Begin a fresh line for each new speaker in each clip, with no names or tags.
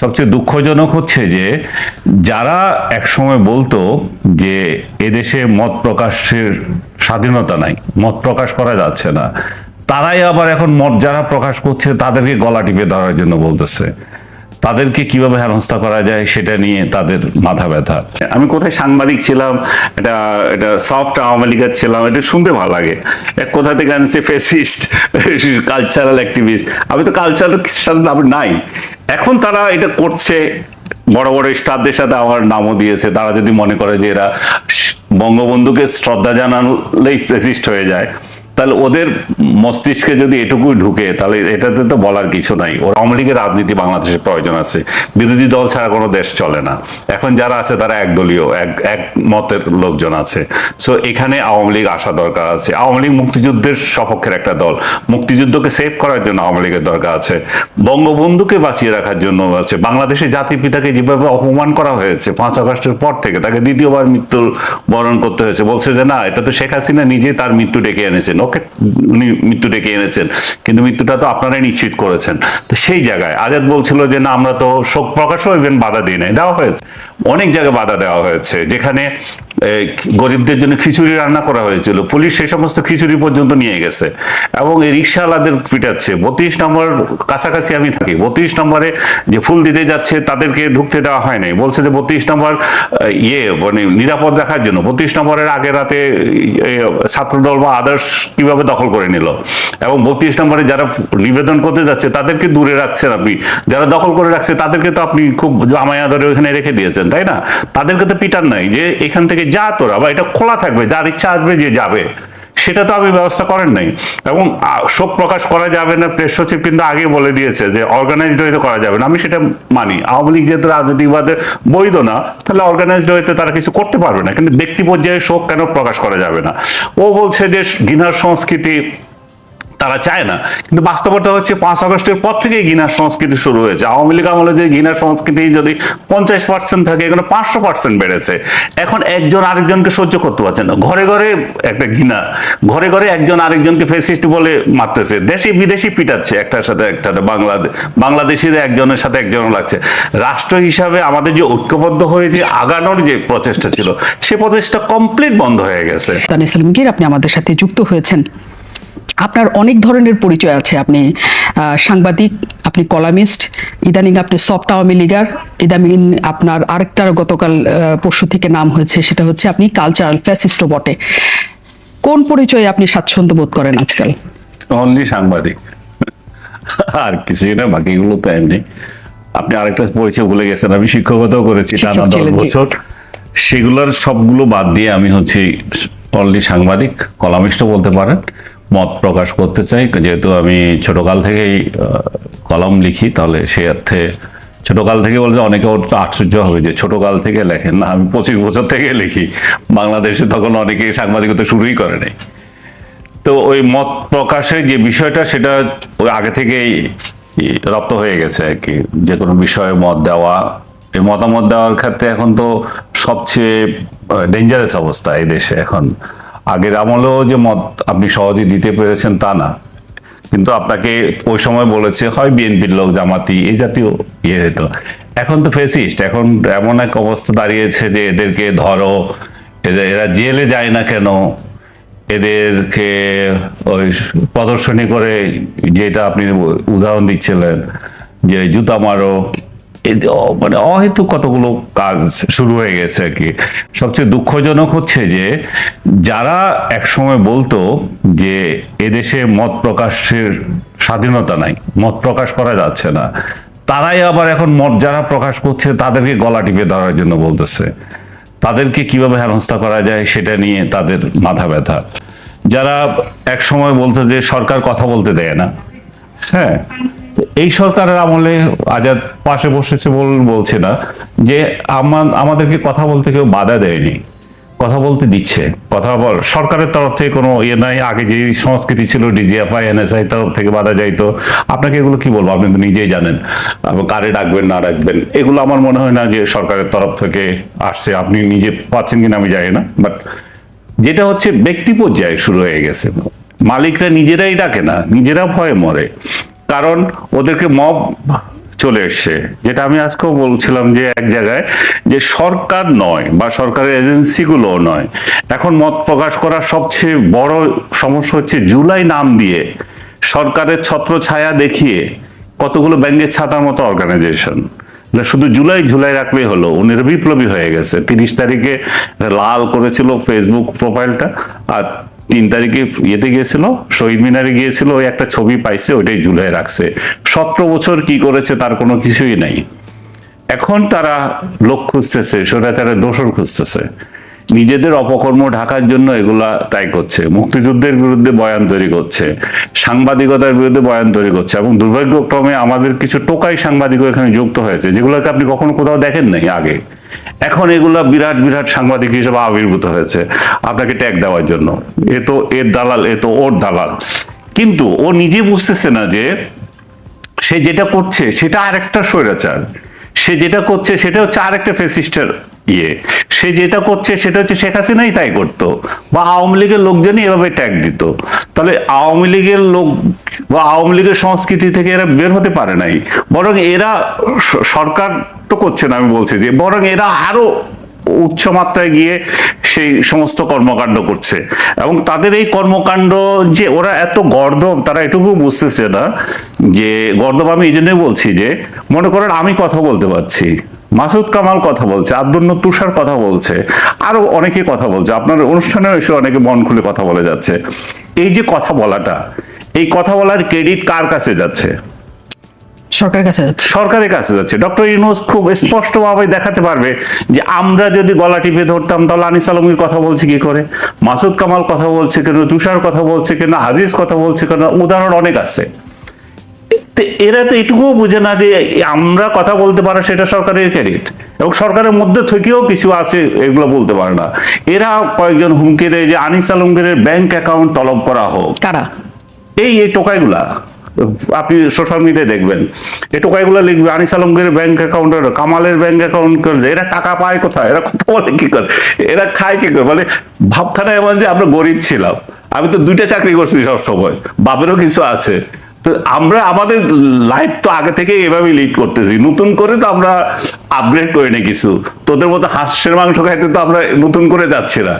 সবচেয়ে দুঃখজনক হচ্ছে যে যারা একসময় বলতো যে এদেশে মত প্রকাশের স্বাধীনতা নাই, মত প্রকাশ করা যাচ্ছে না, তারাই আবার এখন মত যারা প্রকাশ করছে তাদেরকে গলা টিপে ধরার জন্য বলতেছে। তাদেরকে কীভাবে হেনস্থা করা যায় সেটা নিয়ে তাদের মাথা ব্যথা। আমি কোথায় সাংবাদিক ছিলাম এটা এটা সফট আওয়ামী লীগের ছিলাম, এটা শুনতে ভালো লাগে। এক কোথা থেকে আনছে ফেসিস্ট কালচারাল অ্যাক্টিভিস্ট আমি তো কালচারাল সাথে আমি নাই। এখন তারা এটা করছে, বড় বড় স্টারদের সাথে আমার নামও দিয়েছে। তারা যদি মনে করে যে এরা বঙ্গবন্ধুকে শ্রদ্ধা জানালেই ফেসিস্ট হয়ে যায়। তাহলে ওদের মস্তিষ্কে যদি এটুকুই ঢুকে, তাহলে এটাতে তো বলার কিছু নাই। ওর আওয়ামী লীগের রাজনীতি বাংলাদেশের প্রয়োজন আছে। বিরোধী দল ছাড়া কোনো দেশ চলে না। এখন যারা আছে, তারা একদলীয়, এক এক মতের লোকজন আছে। সো এখানে আওয়ামী লীগ আসা দরকার আছে। আওয়ামী লীগ মুক্তিযুদ্ধের সপক্ষের একটা দল। মুক্তিযুদ্ধকে সেভ করার জন্য আওয়ামী লীগের দরকার আছে। বঙ্গবন্ধুকে বাঁচিয়ে রাখার জন্য আছে। বাংলাদেশের জাতির পিতাকে যেভাবে অপমান করা হয়েছে, পাঁচ আগস্টের পর থেকে, তাকে দ্বিতীয়বার মৃত্যু বরণ করতে হয়েছে। বলছে যে, না, এটা তো শেখ হাসিনা নিজে তার মৃত্যু ডেকে এনেছেন। ওকে উনি মৃত্যু ডেকে এনেছেন, কিন্তু মৃত্যুটা তো আপনারাই নিশ্চিত করেছেন। তো সেই জায়গায় আজাদ বলছিল যে, না, আমরা তো শোক প্রকাশও ইভেন বাধা দিই নাই। দেওয়া হয়েছে। অনেক জায়গায় বাধা দেওয়া হয়েছে, যেখানে গরিবদের জন্য খিচুড়ি রান্না করা হয়েছিল। পুলিশ সেই সমস্ত খিচুড়ি পর্যন্ত নিয়ে গেছে। এবং এই রিক্সাওয়ালাদের পিটাচ্ছে। বত্রিশ নম্বর, কাছাকাছি আমি থাকি। বত্রিশ নম্বরে যে ফুল দিতে যাচ্ছে, তাদেরকে ঢুকতে দেওয়া হয় নাই। বলছে যে বত্রিশ নম্বর ইয়ে মানে নিরাপদ রাখার জন্য। বত্রিশ নম্বরের আগে রাতে ছাত্রদল বা আদার্স কীভাবে দখল করে নিল? এবং বত্রিশ নম্বরে যারা নিবেদন করতে যাচ্ছে, তাদেরকে দূরে রাখছেন আপনি। যারা দখল করে রাখছে, তাদেরকে তো আপনি খুব জামায়া ধরে ওখানে রেখে দিয়েছেন, তাই না? তাদেরকে তো পিটার নাই যে এখান থেকে যা তোরা, বা এটা খোলা থাকবে, যার ইচ্ছা আসবে যে যাবে, সেটা তো আপনি ব্যবস্থা করেন নাই। এবং শোক প্রকাশ করা যাবে না, প্রেস সচিব কিন্তু আগে বলে দিয়েছে যে অর্গানাইজড হইতে করা যাবে না, আমি সেটা মানি। আওয়ামী লীগ যেহেতু রাজনীতিবাদে বৈধ না, তাহলে অর্গানাইজড হইতে তারা কিছু করতে পারবে না, কিন্তু ব্যক্তি পর্যায়ে শোক কেন প্রকাশ করা যাবে না? ও বলছে যে ঘৃণার সংস্কৃতি তারা চায় না। কিন্তু বাস্তবতা হচ্ছে পাঁচ আগস্টের পর থেকেই ঘৃণার সংস্কৃতি শুরু হয়েছে। আওয়ামী লীগ আমলে যে ঘৃণার সংস্কৃতি যদি পঞ্চাশ পার্সেন্ট থাকে, এখানে পাঁচশো পার্সেন্ট বেড়েছে। এখন একজন আরেকজনকে সহ্য করতে পারছে না। ঘরে ঘরে একটা ঘৃণা, ঘরে ঘরে একজন আরেকজনকে ফেসিস্ট বলে মারতেছে। দেশি বিদেশি পিটাচ্ছে একটার সাথে একটা বাংলাদেশ বাংলাদেশের একজনের সাথে একজন লাগছে। রাষ্ট্র হিসাবে আমাদের যে ঐক্যবদ্ধ হয়ে যে আগানোর যে প্রচেষ্টা ছিল, সে প্রচেষ্টা কমপ্লিট বন্ধ হয়ে গেছে।
আপনি আমাদের সাথে যুক্ত হয়েছেন। আপনার অনেক ধরনের পরিচয় আছে। আপনি সাংবাদিক আপনি কলামিস্ট ইদানিং আপনি সফট আওয়ামী লীগার ইদানিং আপনার আরেকটা গতকাল পরশু থেকে নাম হয়েছে সেটা হচ্ছে আপনি কালচারাল ফ্যাসিস্টও বটে কোন পরিচয়ে আপনি স্বাচ্ছন্দ্য বোধ করেন আজকাল?
অনলি সাংবাদিক। আর কিছুই না বাকিগুলো তো এমনি। আপনি আরেকটা পরিচয় ভুলে গেছেন আমি শিক্ষকতাও করেছি টানা দশ বছর। সেগুলোর সবগুলো বাদ দিয়ে আমি হচ্ছে অনলি সাংবাদিক কলামিস্ট বলতে পারেন। মত প্রকাশ করতে চাই। যেহেতু আমি ছোটকাল থেকেই কলম লিখি, তাহলে সে অর্থে ছোটকাল থেকে বলতে অনেকে ওর আশ্চর্য হবে যে ছোটকাল থেকে লেখেন না। আমি পঁচিশ বছর থেকে লিখি। বাংলাদেশে তখন অনেকে সাংবাদিকতা শুরুই করে নাই। তো ওই মত প্রকাশের যে বিষয়টা, সেটা ওই আগে থেকেই রপ্ত হয়ে গেছে আর কি। যে কোনো বিষয়ে মত দেওয়া, এই মতামত দেওয়ার ক্ষেত্রে এখন তো সবচেয়ে ডেঞ্জারাস অবস্থা এই দেশে এখন। আগের আমলেও যে মত আপনি সহজে দিতে পেরেছেন তা না। কিন্তু আপনাকে ওই সময় বলেছে, হয় বিএনপির লোক, জামাতি এই জাতীয় ইয়ে হতো এখন তো ফেসিস্ট, এখন এমন এক অবস্থা দাঁড়িয়েছে যে এদেরকে ধরো, এদের, এরা জেলে যায় না কেন? এদেরকে ওই প্রদর্শনী করে যেটা আপনি উদাহরণ দিচ্ছিলেন, যে জুতা মারো মানে অহেতুক কতগুলো কাজ শুরু হয়ে গেছে আর কি। সবচেয়ে দুঃখজনক হচ্ছে যে, যারা একসময় বলতো যে, এদেশে মত প্রকাশের স্বাধীনতা নাই, মত প্রকাশ করা যাচ্ছে না, তারাই আবার এখন মত যারা প্রকাশ করছে, তাদেরকে গলা টিপে ধরার জন্য বলতেছে। তাদেরকে কীভাবে হেনস্থা করা যায়, সেটা নিয়ে তাদের মাথা ব্যথা। যারা এক সময় বলতো যে, সরকার কথা বলতে দেয় না। হ্যাঁ এই সরকারের আমলে আজাদ পাশে বসেছে বল বলছে না যে আমাদেরকে কথা বলতে কেউ বাধা দেয়নি, কথা বলতে দিচ্ছে। কথা বল সরকারের তরফ থেকে কোনো ইয়ে নাই, আগে যে সংস্কৃতি ছিল, ডিজিএফআই, এনএসআই তরফ থেকে বাধা যাইতো। আপনাকে এগুলো কি বলব? আপনি তো নিজেই জানেন। কারে ডাকবেন, না ডাকবেন? এগুলো আমার মনে হয় না যে সরকারের তরফ থেকে আসছে। আপনি নিজে পাচ্ছেন কিনা আমি জানি না বাট যেটা হচ্ছে ব্যক্তি পর্যায়ে শুরু হয়ে গেছে। মালিকরা নিজেরাই ডাকে না, নিজেরা ভয়ে মরে। কারণ ওদেরকে মব চলে এসছে। যেটা আমি আজকেও বলছিলাম যে এক জায়গায় যে সরকার নয় বা সরকারের এজেন্সিগুলো নয়। এখন মত প্রকাশ করার সবচেয়ে বড় সমস্যা হচ্ছে জুলাই নাম দিয়ে সরকারের ছত্র ছায়া দেখিয়ে কতগুলো ব্যাঙ্গের ছাতার মতো অর্গানাইজেশন শুধু জুলাই ঝুলাই রাখলেই হলো উনিরা বিপ্লবী হয়ে গেছে। তিরিশ তারিখে লাল করেছিল ফেসবুক প্রোফাইলটা আর তিন তারিখে ইয়েতে গিয়েছিল, শহীদ মিনারে গিয়েছিল, ওই একটা ছবি পাইছে, ওইটাই ঝুলাই রাখছে। সতেরো বছর কি করেছে তার কোনো কিছুই নাই। এখন তারা লোক খুঁজতেছে, সেটা তারা দোষর খুঁজতেছে। নিজেদের অপকর্ম ঢাকার জন্য এগুলা তাই করছে। মুক্তিযুদ্ধের বিরুদ্ধে বয়ান তৈরি করছে, সাংবাদিকতার বিরুদ্ধে বয়ান তৈরি করছে এবং দুর্ভাগ্যক্রমে আমাদের কিছু টোকাই সাংবাদিকও এখানে যুক্ত হয়েছে, যেগুলোকে আপনি কখনো কোথাও দেখেন নাই আগে। এখন এগুলা বিরাট বিরাট সাংবাদিক হিসেবে আবির্ভূত হয়েছে আপনাকে ট্যাগ দেওয়ার জন্য। এ তো এর দালাল, এ তো ওর দালাল। কিন্তু ও নিজে বুঝতেছে না যে সে যেটা করছে সেটা আরেকটা স্বৈরাচার। সে যেটা করছে সেটা হচ্ছে আরেকটা ফেসিস্টের ইয়ে। সে যেটা করছে সেটা হচ্ছে শেখ হাসিনাই তাই করতো। বা আওয়ামী লীগের লোকজনই এভাবে ট্যাগ দিত। তাহলে আওয়ামী লীগের লোক বা আওয়ামী লীগের সংস্কৃতি থেকে এরা বের হতে পারে নাই। বরং এরা সরকার তো করছে না, আমি বলছি যে, বরং এরা আরও উচ্চ মাত্রায় গিয়ে সেই সমস্ত কর্মকাণ্ড করছে। এবং তাদের এই কর্মকাণ্ড যে ওরা এত গর্দব তারা এটুকু বুঝতেছে না যে গর্দব আমি এই জন্যই বলছি যে, মনে করেন আমি কথা বলতে পারছি। মাসুদ কামাল কথা বলছে আব্দুল নূর তুষার কথা বলছে আরও অনেকে কথা বলছে। আপনার অনুষ্ঠানে এসে অনেকে মন খুলে কথা বলে যাচ্ছে। এই যে কথা বলাটা এই কথা বলার ক্রেডিট কার কাছে যাচ্ছে?
সরকারের কাছে যাচ্ছে।
সরকারের কাছে যাচ্ছে। ডক্টর ইউনুস খুব স্পষ্টভাবে দেখাতে পারবে যে আমরা যদি গলা টিপে ধরতাম তাহলে আনিস আলমগীর কথা বলছে কি করে? মাসুদ কামাল কথা বলছে কেন? তুষার কথা বলছে কেন? আজিজ কথা বলছে কেন? উদাহরণ অনেক আছে। এরা তো এটুকুও বুঝে না যে আমরা কথা বলতে পারা সেটা সরকারের ক্রেডিট। এবং সরকারের মধ্যে থেকেও কিছু আছে এগুলো বলতে পারে না। এরা কয়েকজন হুমকি দেয় যে আনিস আলমগীরের ব্যাংক অ্যাকাউন্ট তলব করা হোক।
কারা?
এই এই টোকাইগুলা। আপনি সোশ্যাল মিডিয়ায় দেখবেন। এই টোকাইগুলো লিখবে আনিস আলমগীর ব্যাংক অ্যাকাউন্ট কামালের ব্যাংক অ্যাকাউন্ট করে এরা টাকা পায় কোথায়? এরা কথা বলে কি করে? এরা খায় কি করে? মানে ভাবখানা এমন যে আমরা গরিব ছিলাম। আমি তো দুইটা চাকরি করছি সব সময় বাপেরও কিছু আছে। তো আমরা, আমাদের লাইফ তো আগে থেকে এভাবেই লিড করতেছি। নতুন করে তো আমরা আপগ্রেড করি না কিছু। তোদের মতো হাঁসের মাংস খাইতে তো আমরা নতুন করে যাচ্ছি না।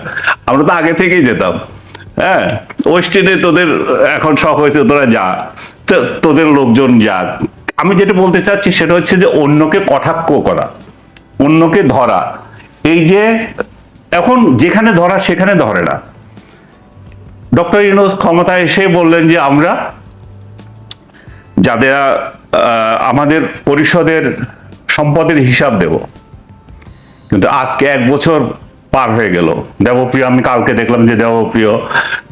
আমরা তো আগে থেকেই যেতাম। হ্যাঁ? ওয়েস্টিনে তোদের এখন শখ হয়েছে, তোরা যা। তোদের লোকজন যাক। আমি যেটা বলতে চাচ্ছি সেটা হচ্ছে যে অন্যকে কটাক্ষ করা, অন্যকে ধরা। এই যে এখন যেখানে ধরা সেখানে ধরে না। ডক্টর ইউনুস ক্ষমতায় এসে বললেন যে আমরা যাদের আমাদের পরিষদের সম্পদের হিসাব দেব। কিন্তু আজকে এক বছর পার হয়ে গেল। দেবপ্রিয়, আমি কালকে দেখলাম যে দেবপ্রিয়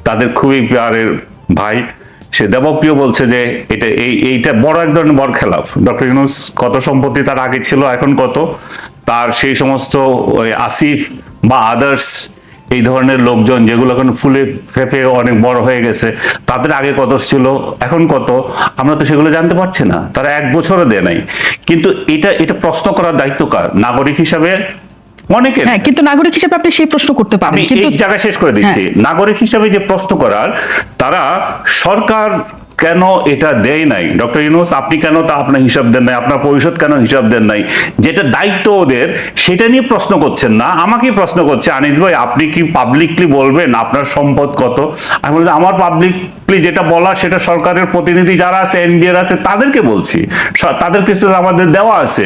তাদের খুবই প্যারের ভাই। সে দেবপ্রিয় বলছে যে এটা এই, এইটা বড় এক ধরনের বড় খেলাফ ডক্টর ইউনুস কত সম্পত্তি তার আগে ছিল, এখন কত? তার সেই সমস্ত ওই আসিফ বা আদার্স এই ধরনের লোকজন যেগুলো এখন ফুলে ফেপে অনেক বড় হয়ে গেছে তাদের আগে কত ছিল এখন কত আমরা তো সেগুলো জানতে পারছি না তারা এক বছরও দেয় নাই। কিন্তু এটা এটা প্রশ্ন করার দায়িত্ব কার? নাগরিক হিসাবে অনেকের।
হ্যাঁ কিন্তু নাগরিক হিসেবে আপনি সেই প্রশ্ন করতে পারেন কিন্তু
এই জায়গা শেষ করে দিচ্ছি। নাগরিক হিসাবে যে প্রশ্ন করার তারা সরকার কেন এটা দেয় নাই? ডক্টর ইউনুস আপনি কেন তা আপনার হিসাব দেন নাই? আপনার পরিষদ কেন হিসাব দেন নাই? যেটা দায়িত্ব ওদের সেটা নিয়ে প্রশ্ন করছেন না। আমাকেই প্রশ্ন করছে আনিস ভাই আপনি কি পাবলিকলি বলবেন আপনার সম্পদ কত? আমি বলছি আমার পাবলিকলি যেটা বলা সেটা সরকারের প্রতিনিধি যারা আছে এনবিআর আছে তাদেরকে বলছি। তাদের কিছু আমাদের দেওয়া আছে।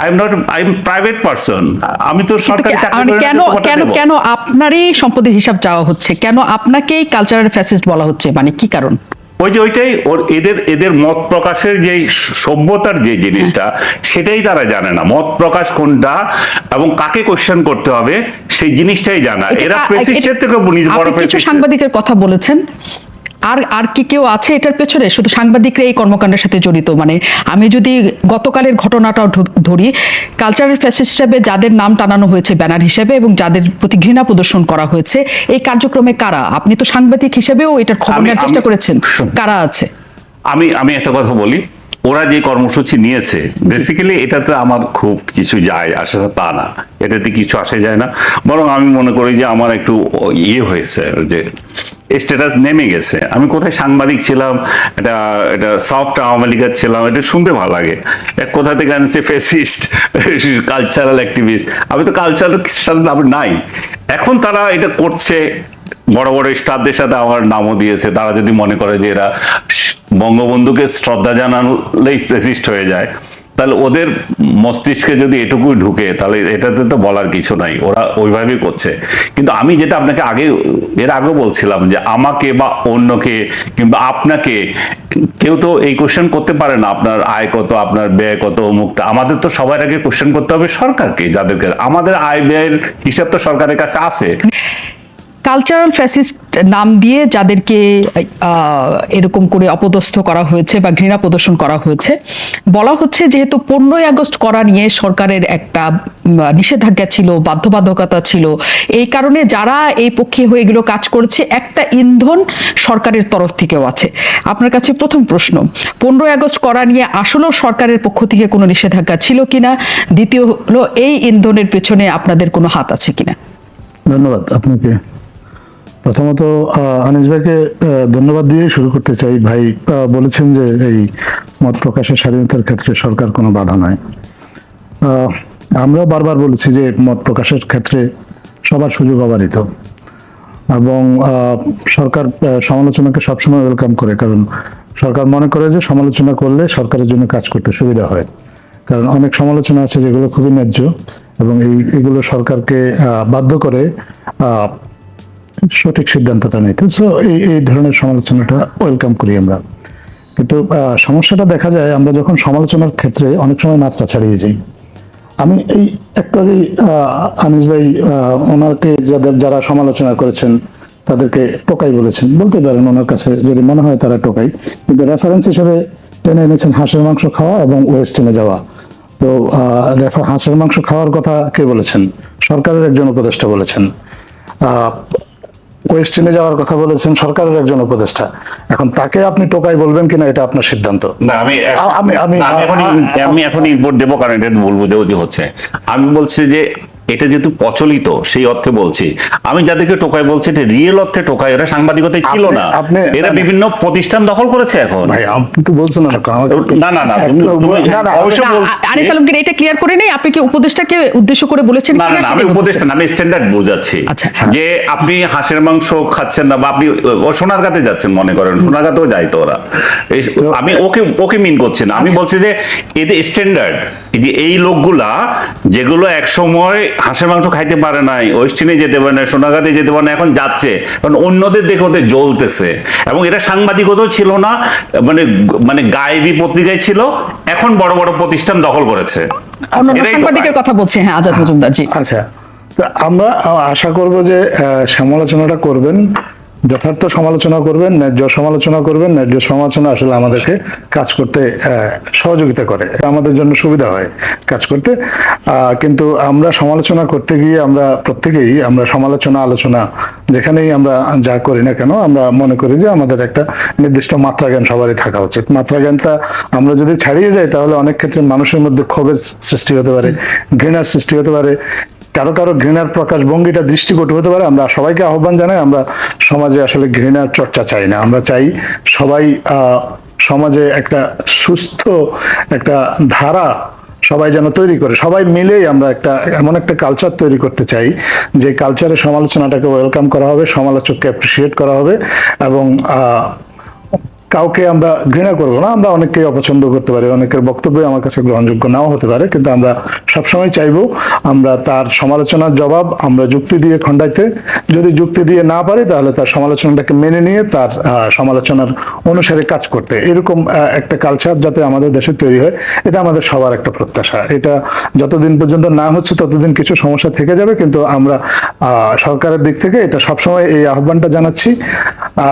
I am not I am private person আমি তো সরকারি
মানে কেন কেন কেন আপনারই সম্পদের হিসাব চাওয়া হচ্ছে? কেন আপনাকেই কালচারাল ফ্যাসিস্ট বলা হচ্ছে? মানে কি কারণ?
ওই যে ওইটাই ওর এদের এদের মত প্রকাশের যে সভ্যতার যে জিনিসটা সেটাই তারা জানে না। মত প্রকাশ কোনটা এবং কাকে কোশ্চেন করতে হবে সেই জিনিসটাই জানা এরা প্রেসিস্টের থেকে নিজ বড়
সাংবাদিকের কথা বলেছেন। আর আর কি কেউ আছে এটার পেছনে? শুধু সাংবাদিকরা এই কর্মকাণ্ডের সাথে জড়িত। মানে আমি যদি গতকালের ঘটনাটাও ধরি কালচারাল ফ্যাসিস্ট হিসাবে যাদের নাম টানানো হয়েছে ব্যানার হিসেবে এবং যাদের প্রতি ঘৃণা প্রদর্শন করা হয়েছে এই কার্যক্রমে কারা? আপনি তো সাংবাদিক হিসেবেও এটার খবর নেওয়ার চেষ্টা করেছেন। কারা আছে?
আমি আমি একটা কথা বলি। ওরা যে কর্মসূচি নিয়েছে বেসিক্যালি এটাতে আমার খুব কিছু যায় আসে না তা না। এটাতে কিছু আসে যায় না। বরং আমি মনে করি যে আমার একটু ইয়ে হয়েছে যে স্ট্যাটাস নেমে গেছে। আমি কোথায় সাংবাদিক ছিলাম এটা এটা সফট আওয়ামী লীগের ছিলাম এটা শুনতে ভালো লাগে। এক কোথা থেকে আনছে ফেসিস্ট কালচারাল অ্যাক্টিভিস্ট আমি তো কালচারাল সাথে আমি নাই। এখন তারা এটা করছে বড় বড় স্টারদের সাথে আমার নামও দিয়েছে। তারা যদি মনে করে যে এরা বঙ্গবন্ধুকে শ্রদ্ধা জানালেই ফেসিস্ট হয়ে যায়, তাহলে ওদের মস্তিষ্কে যদি এটুকুই ঢুকে, তাহলে এটাতে তো বলার কিছু নাই। ওরা ওইভাবেই করছে। কিন্তু আমি যেটা আপনাকে আগে, এর আগেও বলছিলাম যে আমাকে বা অন্যকে কিংবা আপনাকে, কেউ তো এই কোশ্চেন করতে পারে না, আপনার আয় কত, আপনার ব্যয় কত, অমুকটা। আমাদের তো সবার আগে কোশ্চেন করতে হবে সরকারকে, যাদেরকে। আমাদের আয় ব্যয়ের হিসাব তো সরকারের কাছে আছে।
কালচারাল ফ্যাসিস্ট নাম দিয়ে যাদেরকে এরকম করে অপদস্থ করা হয়েছে বা ঘৃণা প্রদর্শন করা হয়েছে, বলা হচ্ছে যেহেতু পনেরোই আগস্ট করা নিয়ে সরকারের একটা নিষেধাজ্ঞা ছিল, বাধ্যবাধকতা ছিল, এই কারণে যারা এই পক্ষে হয়ে এগুলো কাজ করেছে, একটা ইন্ধন সরকারের তরফ থেকেও আছে। আপনার কাছে প্রথম প্রশ্ন, পনেরোই আগস্ট করা নিয়ে আসলেও সরকারের পক্ষ থেকে কোনো নিষেধাজ্ঞা ছিল কিনা? দ্বিতীয় হলো, এই ইন্ধনের পেছনে আপনাদের কোনো হাত আছে কিনা?
ধন্যবাদ, আপনাকে। প্রথমত আনিস ভাইকে ধন্যবাদ দিয়ে শুরু করতে চাই। ভাই বলেছেন যে এই মত প্রকাশের স্বাধীনতার ক্ষেত্রে সরকার কোনো বাধা নয় আহ, আমরাও বারবার বলেছি যে মত প্রকাশের ক্ষেত্রে সবার সুযোগ অবারিত। এবং সরকার সমালোচনাকে সবসময় ওয়েলকাম করে কারণ সরকার মনে করে যে সমালোচনা করলে সরকারের জন্য কাজ করতে সুবিধা হয়। কারণ অনেক সমালোচনা আছে যেগুলো খুবই ন্যায্য এবং এই এগুলো সরকারকে বাধ্য করে সঠিক সিদ্ধান্তটা নিতে সো এই এই ধরনের সমালোচনাটা ওয়েলকাম করি আমরা। কিন্তু সমস্যাটা দেখা যায়, আমরা যখন সমালোচনার ক্ষেত্রে অনেক সময় মাত্রা ছাড়িয়ে যাই। আমি এই একটু আগেই আনিস ভাই ওনাকে যাদের, যারা সমালোচনা করেছেন, তাদেরকে টোকাই বলেছেন। বলতে পারেন ওনার কাছে, যদি মনে হয় তারা টোকাই। কিন্তু রেফারেন্স হিসেবে টেনে এনেছেন হাঁসের মাংস খাওয়া এবং ওয়েস্টার্নে যাওয়া। তো হাঁসের মাংস খাওয়ার কথা কে বলেছেন? সরকারের একজন উপদেষ্টা বলেছেন। ওয়েস্টার্নে যাওয়ার কথা বলেছেন সরকারের একজন উপদেষ্টা। এখন তাকে আপনি টোকাই বলবেন কিনা এটা আপনার সিদ্ধান্ত?
না আমি
আমি- আমি-
আমি এখন
আ-
আমি এখন দেবো কারণ এটা বলব যে হচ্ছে। আমি বলছি যে এটা যেহেতু প্রচলিত সেই অর্থে বলছি আমি যাদেরকে টোকাই বলছি এটা রিয়েল অর্থে টোকাই এরা সাংবাদিকতায় ছিল না এরা। বিভিন্ন প্রতিষ্ঠান দখল করেছে এখন
ভাই আপনি তো বলছেন না
না, না, না, তুমি-
একটু-
তুমি-
না, না,
অবশ্য
না,
বলছি।
আনিস আলমগীর এটা ক্লিয়ার করে নেই আপনি কি উপদেষ্টাকে উদ্দেশ্য করে বলেছেন
না না আমি উপদেষ্টা না, আমি স্ট্যান্ডার্ড বোঝাচ্ছি
আচ্ছা।
যে আপনি হাঁসের মাংস খাচ্ছেন না বা আপনি ও সোনারগাতে যাচ্ছেন মনে করেন সোনারগাতেও যাই তো ওরা আমি ওকে ওকে মিন করছি না
আচ্ছা।
আমি বলছি যে এদের স্ট্যান্ডার্ড এই যে এই লোকগুলা যেগুলো এক সময় হাঁসের মাংস খাইতে পারে নাই ওয়েস্টিনে যেতে পারে না সোনাগাতে যেতে পারে না এখন যাচ্ছে। কারণ অন্যদের দেখে ওদের জ্বলতেছে। এবং এটা সাংবাদিকতাও ছিল না মানে মানে গায়েবী পত্রিকায় ছিল এখন বড় বড় প্রতিষ্ঠান দখল করেছে।
সাংবাদিকের কথা বলছি। হ্যাঁ আজাদ মজুমদার জি।
আচ্ছা তো আমরা আশা করব যে আহ, সমালোচনাটা করবেন। যথার্থ সমালোচনা করবেন, ন্যায্য সমালোচনা করবেন, ন্যায্য সমালোচনা আসলে আমাদেরকে কাজ করতে সহযোগিতা করে। আমাদের জন্য সুবিধা হয় কাজ করতে। কিন্তু আমরা সমালোচনা করতে গিয়ে আমরা প্রত্যেকেই আমরা সমালোচনা, আলোচনা যেখানেই আমরা যা করি না কেন, আমরা মনে করি যে আমাদের একটা নির্দিষ্ট মাত্রা জ্ঞান সবারই থাকা উচিত। মাত্রা জ্ঞানটা আমরা যদি ছাড়িয়ে যাই, তাহলে অনেক ক্ষেত্রে মানুষের মধ্যে ক্ষোভের সৃষ্টি হতে পারে, ঘৃণার সৃষ্টি হতে পারে। কারও কারও ঘৃণার প্রকাশ ভঙ্গিটা দৃষ্টিকটু হতে পারে, আমরা সবাইকে আহ্বান জানাই, আমরা সমাজে আসলে ঘৃণার চর্চা চাই না। আমরা চাই সবাই সমাজে একটা সুস্থ একটা ধারা সবাই যেন তৈরি করে। সবাই মিলেই আমরা একটা, এমন একটা কালচার তৈরি করতে চাই, যে কালচারে সমালোচনাটাকে ওয়েলকাম করা হবে, সমালোচককে অ্যাপ্রিসিয়েট করা হবে এবং কাউকে আমরা ঘৃণা করব না, আমরা অনেককে অপছন্দ করতে পারি, অনেকের বক্তব্য আমার কাছে গ্রহণযোগ্য নাও হতে পারে, কিন্তু আমরা সবসময় চাইব আমরা তার সমালোচনার জবাব আমরা যুক্তি দিয়ে খণ্ডাইতে। যদি যুক্তি দিয়ে না পারি, তাহলে তার সমালোচনাটাকে মেনে নিয়ে তার সমালোচনার অনুসারে কাজ করতে। এরকম একটা কালচার যাতে আমাদের দেশে তৈরি হয়, এটা আমাদের সবার একটা প্রত্যাশা। এটা যতদিন পর্যন্ত না হচ্ছে, ততদিন কিছু সমস্যা থেকে যাবে, কিন্তু আমরা সরকারের দিক থেকে এটা সবসময় এই আহ্বানটা জানাচ্ছি।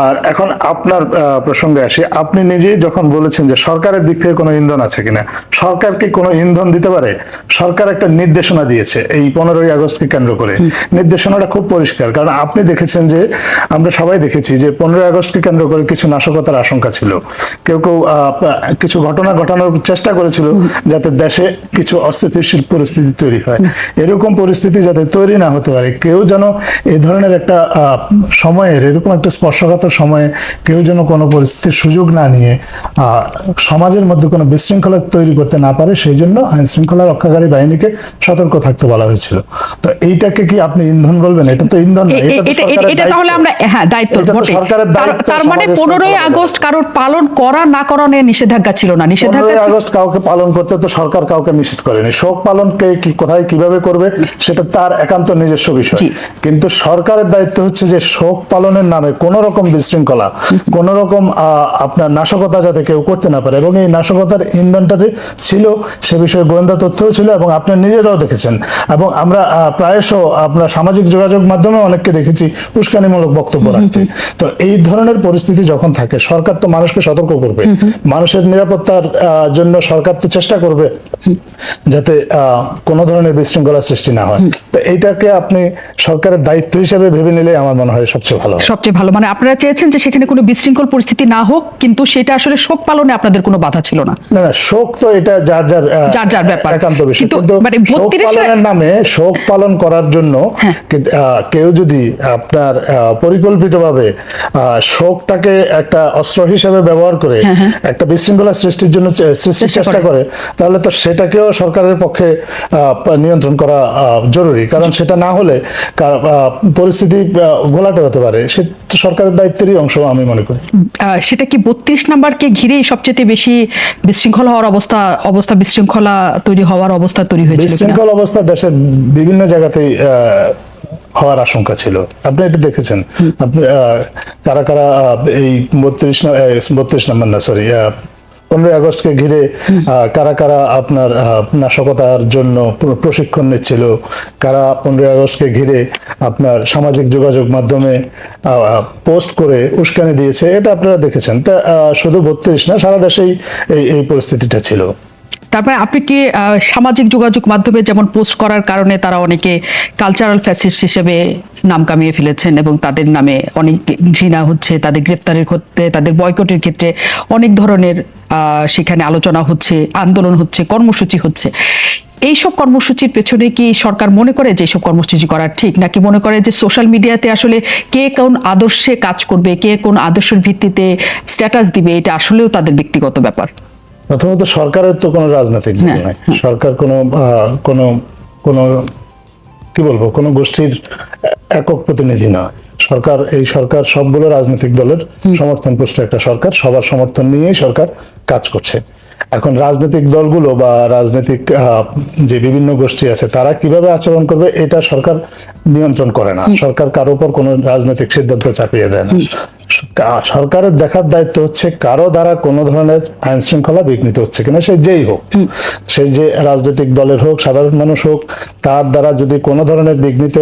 আর এখন আপনার প্রসঙ্গে আসি আপনি নিজেই যখন বলেছেন যে সরকারের দিক থেকে কোনো ইন্ধন আছে কিনা সরকার কি কোনো ইন্ধন দিতে পারে? সরকার একটা নির্দেশনা দিয়েছে এই পনেরোই আগস্টকে কেন্দ্র করে। নির্দেশনাটা খুব পরিষ্কার কারণ আপনি দেখেছেন যে আমরা সবাই দেখেছি যে পনেরোই আগস্টকে কেন্দ্র করে কিছু নাশকতার আশঙ্কা ছিল। কেউ কেউ কিছু ঘটনা ঘটানোর চেষ্টা করেছিল যাতে দেশে কিছু অস্থিতিশীল পরিস্থিতি তৈরি হয়। এরকম পরিস্থিতি যাতে তৈরি না হতে পারে কেউ যেন এই ধরনের একটা আহ, সময়ের এরকম একটা স্পর্শকাতর সময়ে কেউ যেন কোনো পরিস্থিতির সুযোগ না নিয়ে সমাজের মধ্যে কোনো বিশৃঙ্খলা তৈরি করতে না পারে সেই জন্য আইন শৃঙ্খলা রক্ষাকারী বাহিনীকে সতর্ক থাকতে বলা হয়েছিল। তো এইটাকে কি আপনি ইন্ধন বলবেন? এটা তো ইন্ধন এটা
তাহলে আমরা হ্যাঁ দায়িত্ব।
সরকারের দায়িত্ব
তার মানে
সমাজের
পনেরোই
শৃঙ্খলা
আগস্ট কারোর পালন করা না করা নিয়ে নিষেধাজ্ঞা ছিল না। নিষেধাজ্ঞা
আগস্ট কাউকে পালন করতে তো সরকার কাউকে নিষেধ করেনি। শোক পালন কে কি কোথায় কীভাবে করবে সেটা তার একান্ত নিজস্ব বিষয়। কিন্তু সরকারের দায়িত্ব হচ্ছে যে শোক পালনের নামে কোন রকম বিশৃঙ্খলা কোন রকম আহ, আপনার নাশকতা যাতে কেউ করতে না পারে এবং এই নাশকতার ইন্ধনটা যে ছিল সে বিষয়ে গোয়েন্দা তথ্যও ছিল এবং আপনি নিজেরাও দেখেছেন। এবং আমরা প্রায়শ আপনার সামাজিক যোগাযোগ মাধ্যমে অনেককে দেখেছি উস্কানিমূলক বক্তব্য রাখতে। তো এই ধরনের পরিস্থিতি যখন থাকে সরকার তো মানুষকে সতর্ক করবে। মানুষের নিরাপত্তার জন্য সরকার তো চেষ্টা করবে যাতে আহ, কোনো ধরনের বিশৃঙ্খলা সৃষ্টি না হয়। তো এইটাকে আপনি সরকারের দায়িত্ব হিসেবে ভেবে নিলে আমার মনে হয় সবচেয়ে ভালো
সবচেয়ে ভালো। মানে আপনারা চেয়েছেন যে সেখানে কোনো বিশৃঙ্খল পরিস্থিতি না হোক কিন্তু সেটা আসলে শোক পালনে আপনাদের কোনো বাধা ছিল না
না না শোক তো এটা যার যার
যার যার ব্যাপার।
একান্ত বিষয়
কিন্তু মানে
শোক পালনের নামে শোক পালন করার জন্য
হ্যাঁ।
কেউ যদি আপনার পরিকল্পিতভাবে শোকটাকে একটা অস্ত্র হিসেবে ব্যবহার করে একটা বিশৃঙ্খলা সৃষ্টির জন্য সৃষ্টির
হ্যাঁ, চেষ্টা করে।
তাহলে তো সেটাকেও সরকারের পক্ষে নিয়ন্ত্রণ করা আহ, জরুরি কারণ সেটা না হলে পরিস্থিতি ঘোলাটে হতে পারে সে সরকারের দায়িত্বেরই অংশ আমি মনে করি
সেটা কি বত্রিশ নাম্বারকে ঘিরেই সবচেয়ে বেশি বিশৃঙ্খলা হওয়ার অবস্থা অবস্থা বিশৃঙ্খলা তৈরি হওয়ার অবস্থা তৈরি হয়েছিল
বিশৃঙ্খল অবস্থা দেশের বিভিন্ন জায়গাতে আহ, হওয়ার আশঙ্কা ছিল। আপনি এটা দেখেছেন? আপনি আহ, কারা কারা আহ, এই বত্রিশ বত্রিশ নম্বর না সরি পনেরোই আগস্টকে ঘিরে কারা কারা আপনার নাশকতার জন্য প্র- প্রশিক্ষণ নিচ্ছিল কারা পনেরোই আগস্টকে ঘিরে আপনার সামাজিক যোগাযোগ মাধ্যমে পোস্ট করে উস্কানি দিয়েছে এটা আপনারা দেখেছেন। তা শুধু বত্রিশ না সারা দেশেই এই এই পরিস্থিতিটা ছিল।
তারপরে আপনি কি সামাজিক যোগাযোগ মাধ্যমে যেমন পোস্ট করার কারণে তারা অনেকে কালচারাল ফ্যাসিস্ট হিসেবে নাম কামিয়ে ফেলেছেন এবং তাদের নামে অনেক ঘৃণা হচ্ছে, তাদের গ্রেপ্তারের ক্ষেত্রে, তাদের বয়কটের ক্ষেত্রে অনেক ধরনের সেখানে আলোচনা হচ্ছে, আন্দোলন হচ্ছে, কর্মসূচি হচ্ছে। এইসব কর্মসূচির পেছনে কি সরকার মনে করে যে এইসব কর্মসূচি করা ঠিক, নাকি মনে করে যে সোশ্যাল মিডিয়াতে আসলে কে কোন আদর্শে কাজ করবে, কে কোন আদর্শের ভিত্তিতে স্ট্যাটাস দিবে, এটা আসলেও তাদের ব্যক্তিগত ব্যাপার?
প্রথমত সরকারের তো কোনো রাজনৈতিক দল নাই। সরকার কোনো কোনো কোনো কি বলব কোনো গোষ্ঠীর একক প্রতিনিধি নয় সরকার এই সরকার সবগুলো রাজনৈতিক দলের সমর্থন পুষ্ট একটা সরকার সবার সমর্থন নিয়েই সরকার কাজ করছে। এখন রাজনৈতিক দলগুলো বা রাজনৈতিক আহ, যে বিভিন্ন গোষ্ঠী আছে তারা কীভাবে আচরণ করবে এটা সরকার নিয়ন্ত্রণ করে না। সরকার কারও উপর কোনো রাজনৈতিক সিদ্ধান্ত চাপিয়ে দেয় না। সরকারের দেখার দায়িত্ব হচ্ছে কারও দ্বারা কোনো ধরনের আইন শৃঙ্খলা বিঘ্নিত হচ্ছে কিনা সে যেই হোক। সে যে রাজনৈতিক দলের হোক সাধারণ মানুষ হোক তার দ্বারা যদি কোনো ধরনের বিঘ্নিত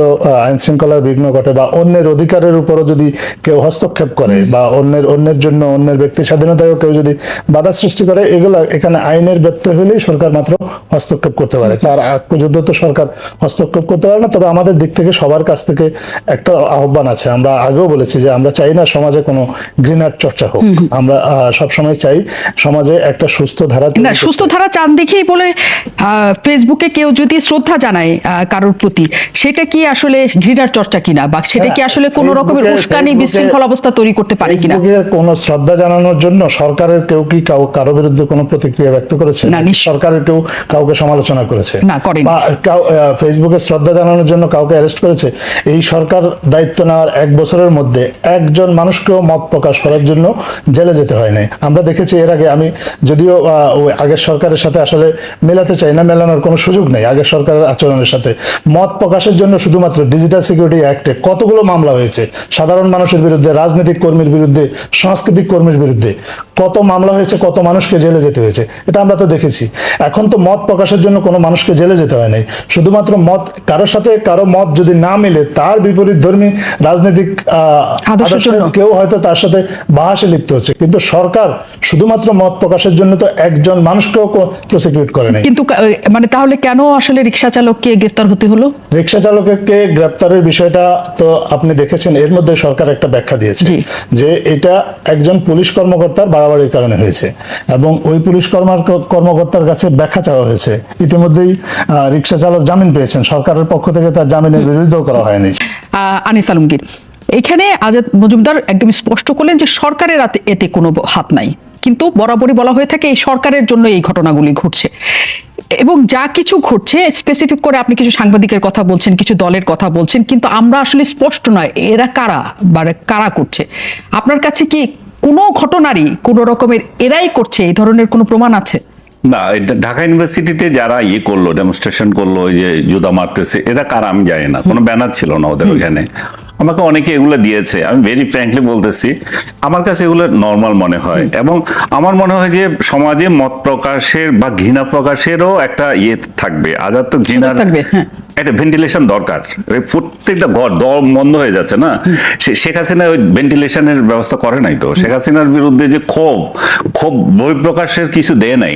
আইন শৃঙ্খলার বিঘ্ন ঘটে বা অন্যের অধিকারের উপরও যদি কেউ হস্তক্ষেপ করে বা অন্যের অন্যের জন্য অন্যের ব্যক্তি স্বাধীনতায়ও কেউ যদি বাধা সৃষ্টি করে এগুলো এখানে আইনের ব্যত্যয় হলেই সরকার মাত্র হস্তক্ষেপ করতে পারে। তার আগ পর্যন্ত তো সরকার হস্তক্ষেপ করতে পারে না তবে আমাদের দিক থেকে সবার কাছ থেকে একটা আহ্বান আছে। আমরা আগেও বলেছি যে আমরা চাই না সমাজে কোনো ঘৃণার চর্চা হোক। আমরা আহ, সবসময় চাই সমাজে একটা সুস্থ ধারা
না সুস্থ ধারা চান দেখেই বলে ফেসবুকে কেউ যদি শ্রদ্ধা জানায় কারোর প্রতি সেটা কি আসলে ঘৃণার চর্চা কিনা? বা সেটা কি
হ্যাঁ,
আসলে কোনো রকমের উস্কানি বিশৃঙ্খল অবস্থা তৈরি করতে পারে কিনা?
কোনো শ্রদ্ধা জানানোর জন্য সরকারের কেউ কি কারও বিরুদ্ধে কোনো প্রতিক্রিয়া ব্যক্ত করেছে?
না,
সরকারের কেউ কাউকে সমালোচনা করেছে?
না, করেনি।
বা ফেসবুকে শ্রদ্ধা জানানোর জন্য কাউকে অ্যারেস্ট করেছে? এই সরকার দায়িত্ব নেওয়ার এক বছরের মধ্যে একজন মানুষকেও মত প্রকাশ করার জন্য জেলে যেতে হয় নাই আমরা দেখেছি এর আগে আমি যদিও আগের সরকারের সাথে আসলে মেলাতে চাই না মেলানোর কোনো সুযোগ নেই আগের সরকারের আচরণের সাথে। মত প্রকাশের জন্য শুধুমাত্র ডিজিটাল সিকিউরিটি অ্যাক্টে কতগুলো মামলা হয়েছে? সাধারণ মানুষের বিরুদ্ধে রাজনৈতিক কর্মীর বিরুদ্ধে সাংস্কৃতিক কর্মীর বিরুদ্ধে কত মামলা হয়েছে কত মানুষকে জেলে যেতে হয়েছে এটা আমরা তো দেখেছি। এখন তো মত প্রকাশের জন্য কোনো মানুষকে জেলে যেতে হয় নাই। শুধুমাত্র মত কারোর সাথে কারও মত যদি না মিলে তার বিপরীত ধর্মী রাজনৈতিক। কেউ হয়তো তার সাথে বাহাসে লিপ্ত হচ্ছে। কিন্তু সরকার শুধুমাত্র মত প্রকাশের জন্য তো একজন মানুষকেও প্রসিকিউট করে নাই।
কিন্তু মানে তাহলে কেন আসলে রিক্সা চালককে গ্রেফতার হতে হলো?
রিক্সা চালককে গ্রেপ্তারের বিষয়টা তো আপনি দেখেছেন এর মধ্যে সরকার একটা ব্যাখ্যা দিয়েছে যে এটা একজন পুলিশ কর্মকর্তার বাড়াবাড়ির কারণে হয়েছে এবং ওই পুলিশ কর্মকর্তার কাছে ব্যাখ্যা চাওয়া হয়েছে। ইতিমধ্যেই রিক্সা চালক জামিন পেয়েছেন। সরকারের পক্ষ থেকে তার জামিনের বিরুদ্ধেও করা হয়নি।
আনিস আলমগীর এখানে আজাদ মজুমদার একদম স্পষ্ট করলেন যে সরকারের এতে কোনো হাত নাই। কিন্তু বরাবরই বলা হয়ে থাকে এই সরকারের জন্য এই ঘটনাগুলি ঘটছে। এবং যা কিছু ঘটছে স্পেসিফিক করে আপনি কিছু সাংবাদিকের কথা বলছেন কিছু দলের কথা বলছেন কিন্তু আমরা আসলে স্পষ্ট নয় এরা কারা বা কারা করছে। আপনার কাছে কি কোনো ঘটনারই কোনো রকমের এরাই করছে এই ধরনের কোনো প্রমাণ আছে?
না ঢাকা ইউনিভার্সিটিতে যারা ইয়ে করল ডেমনস্ট্রেশন করল ওই যে জুতা মারতেছে এরা কারা আমি জানি না। কোনো ব্যানার ছিল না ওদের ওখানে আমাকে অনেকে এগুলো দিয়েছে আমি ভেরি ফ্র্যাঙ্কলি বলতেছি আমার কাছে এগুলো নর্মাল মনে হয় এবং আমার মনে হয় যে সমাজে মত প্রকাশের বা ঘৃণা প্রকাশেরও একটা ইয়ে থাকবে আজাদ তো ঘৃণার
থাকবে, হ্যাঁ।
একটা ভেন্টিলেশন দরকার। প্রত্যেকটা ঘর দর বন্ধ হয়ে যাচ্ছে না? শেখ হাসিনা ওই ভেন্টিলেশনের ব্যবস্থা করে নাই তো? শেখ হাসিনার বিরুদ্ধে যে ক্ষোভ ক্ষোভ বহিঃপ্রকাশের কিছু দেয় নাই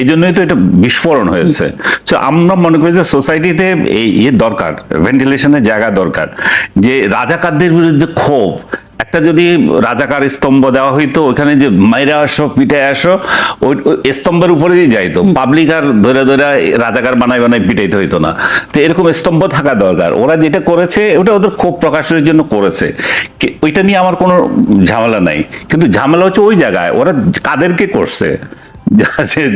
এই জন্যই তো এটা বিস্ফোরণ হয়েছে। তো আমরা মনে করি যে সোসাইটিতে এই ইয়ে দরকার ভেন্টিলেশনের জায়গা দরকার। যে রাজাকারদের বিরুদ্ধে ক্ষোভ একটা যদি রাজাকার স্তম্ভ দেওয়া হইতো, ওখানে যে মাইরা আসো পিঠে আসো ওই স্তম্ভের উপরেই যাইতো। পাবলিক আর ধরে ধরে রাজাকার বানাই বানাই পিটাইতে হইতো না। তো এরকম স্তম্ভ থাকা দরকার। ওরা যেটা করেছে, ওটা ওদের ক্ষোভ প্রকাশের জন্য করেছে। ওইটা নিয়ে আমার কোনো ঝামেলা নাই। কিন্তু ঝামেলা হচ্ছে ওই জায়গায়। ওরা কাদেরকে করছে?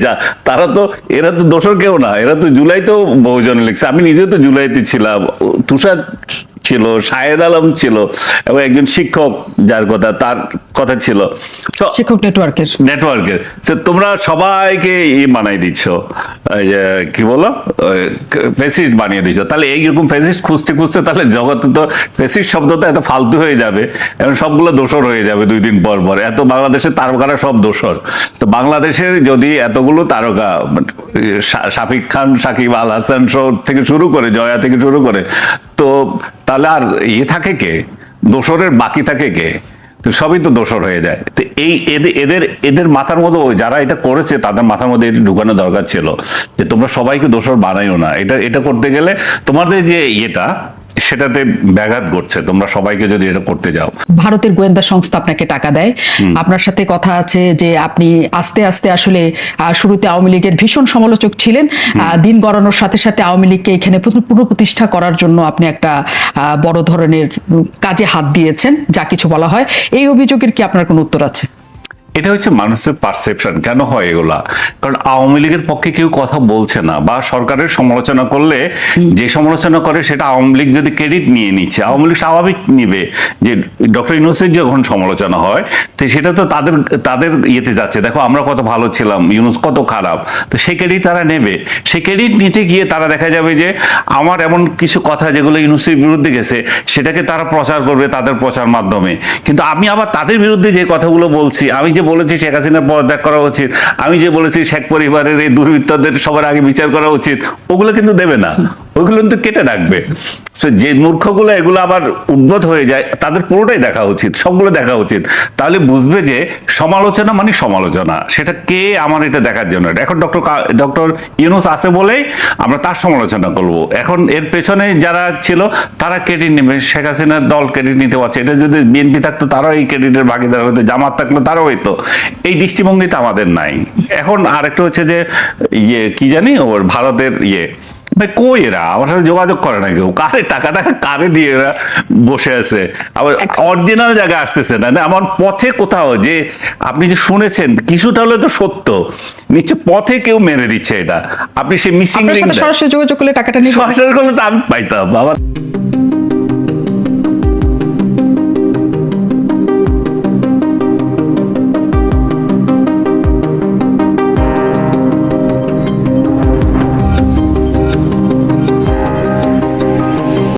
যা- তারা তো, এরা তো দোষর কেউ না। এরা তো জুলাইতেও বহুজন লিখছে। আমি নিজে তো জুলাইতে ছিলাম। তুষার ছিল শাহেদ আলম ছিল এবং একজন শিক্ষক যার কথা তার কথা ছিল। তো
শিক্ষক নেটওয়ার্কের
নেটওয়ার্কের তো তোমরা সবাইকে ই বানাই দিচ্ছ। কি বলো ফেসিস্ট বানিয়ে দিচ্ছ তাহলে এইরকম ফেসিস্ট খুঁজতে খুঁজতে তাহলে জগতে তো ফেসিস্ট শব্দটা এত ফালতু হয়ে যাবে এবং সবগুলো দোষর হয়ে যাবে দুই দিন পর পর। এত বাংলাদেশের তারকারা সব দোষর। তো বাংলাদেশের যদি এতগুলো তারকা শাফিক খান সাকিব আল হাসান থেকে শুরু করে জয়া থেকে শুরু করে তো তাহলে আর ইয়ে থাকে কে? দোসরের বাকি থাকে কে? তো সবই তো দোসর হয়ে যায়। তো এই এদের এদের মাথার মধ্যে যারা এটা করেছে, তাদের মাথার মধ্যে এটা ঢুকানো দরকার ছিল। যে তোমরা সবাইকে দোষর বানাইও না। এটা এটা করতে গেলে তোমাদের যে ইয়েটা সেটাতে ব্যাঘাত ঘটছে। তোমরা সবাইকে যদি এটা করতে যাও।
ভারতের গোয়েন্দা সংস্থা আপনাকে টাকা দেয়। আপনার সাথে কথা আছে যে আপনি আস্তে আস্তে আসলে শুরুতে আওয়ামী লীগের ভীষণ সমালোচক ছিলেন। আহ, দিন গড়ানোর সাথে সাথে আওয়ামী লীগকে এখানে পুনঃপ্রতিষ্ঠা করার জন্য আপনি একটা আহ, বড় ধরনের কাজে হাত দিয়েছেন যা কিছু বলা হয়। এই অভিযোগের কি আপনার কোনো উত্তর আছে?
এটা হচ্ছে মানুষের পারসেপশন কেন হয় এগুলা? কারণ আওয়ামী লীগের পক্ষে কেউ কথা বলছে না বা সরকারের সমালোচনা করলে যে সমালোচনা করে সেটা আওয়ামী লীগ যদি ক্রেডিট নিয়ে নিচ্ছে আওয়ামী লীগ স্বাভাবিক নিবে যে ডক্টর ইউনুসের যখন সমালোচনা হয় তো সেটা তো তাদের তাদের ইয়েতে যাচ্ছে। দেখো আমরা কত ভালো ছিলাম ইউনুস কত খারাপ। তো সেই ক্রেডিট তারা নেবে। সেই ক্রেডিট নিতে গিয়ে তারা দেখা যাবে যে আমার এমন কিছু কথা যেগুলো ইউনুসের বিরুদ্ধে গেছে সেটাকে তারা প্রচার করবে তাদের প্রচার মাধ্যমে। কিন্তু আমি আবার তাদের বিরুদ্ধে যে কথাগুলো বলছি আমি যে বলেছি শেখ হাসিনার পদত্যাগ করা উচিত, আমি যে বলেছি শেখ পরিবারের এই দুর্বৃত্তদের সবার আগে বিচার করা উচিত, ওগুলো কিন্তু দেবে না। ওইগুলো কিন্তু কেটে রাখবে। So, যে মূর্খগুলো এগুলো আবার উদ্ভট হয়ে যায় তাদের পুরোটাই দেখা উচিত সবগুলো দেখা উচিত। তাহলে বুঝবে যে সমালোচনা মানে সমালোচনা। সেটা কে আমার এটা দেখার জন্য? এখন ডক্টর ডক্টর ইউনুস আছে বলেই আমরা তার সমালোচনা করব। এখন এর পেছনে যারা ছিল তারা ক্রেডিট নেবে। শেখ হাসিনার দল ক্রেডিট নিতে পারছে। এটা যদি বিএনপি থাকতো তারাও এই ক্রেডিটের ভাগিদার হতো। জামাত থাকলে তারাও হইতো। এই দৃষ্টিভঙ্গিটা আমাদের নাই। এখন আরেকটা হচ্ছে যে ইয়ে কি জানি ওর ভারতের ইয়ে ভাই কই এরা? আমার সাথে যোগাযোগ করে না কেউ। কারে টাকাটা কারে দিয়ে এরা বসে আছে? আবার অরিজিনাল জায়গায় আসতেছে না আমার পথে কোথাও যে আপনি যে শুনেছেন কিছুটা হলে তো সত্য। নিচে পথে কেউ মেরে দিচ্ছে এটা। আপনি সে মিসিং
সাথে সরাসরি যোগাযোগ করলে টাকাটা নিয়ে
সরাসরি করলে তো আমি পাইতাম। আমার